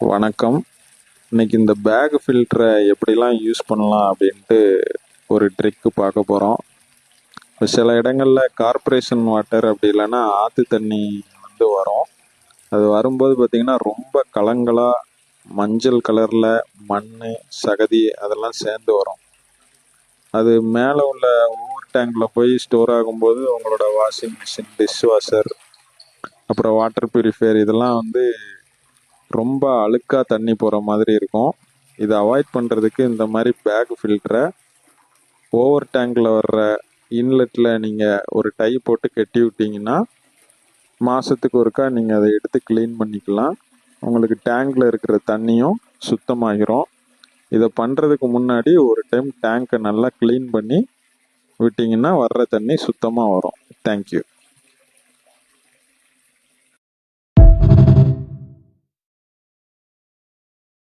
வணக்கம். இன்னைக்கு இந்த பேக் ஃபில்டரை எப்படிலாம் யூஸ் பண்ணலாம் அப்படின்ட்டு ஒரு ட்ரிக்கு பார்க்க போகிறோம் சில இடங்களில் கார்ப்பரேஷன் வாட்டர் அப்படி இல்லைன்னா ஆற்று தண்ணி வந்து வரும். அது வரும்போது பார்த்திங்கன்னா ரொம்ப கலங்களாக மஞ்சள் கலரில் மண் சகதி அதெல்லாம் சேர்ந்து வரும். அது மேலே உள்ள ஓவர் டேங்கில் போய் ஸ்டோர் ஆகும்போது உங்களோட வாஷிங் மிஷின் டிஷ் வாஷர் அப்புறம் வாட்டர் பியூரிஃபையர் இதெல்லாம் வந்து ரொம்ப அழுக்காக தண்ணி போகிற மாதிரி இருக்கும். இதை அவாய்ட் பண்ணுறதுக்கு இந்த மாதிரி பேக் ஃபில்டரை ஓவர் டேங்கில் வர்ற இன்லெட்டில் நீங்கள் ஒரு டை போட்டு கட்டி விட்டீங்கன்னா மாதத்துக்கு ஒருக்கா நீங்கள் அதை எடுத்து க்ளீன் பண்ணிக்கலாம். உங்களுக்கு டேங்கில் இருக்கிற தண்ணியும் சுத்தமாகிரும். இதை பண்ணுறதுக்கு முன்னாடி ஒரு டைம் டேங்க்கை நல்லா க்ளீன் பண்ணி விட்டிங்கன்னா வர்ற தண்ணி சுத்தமாக வரும். தேங்க்யூ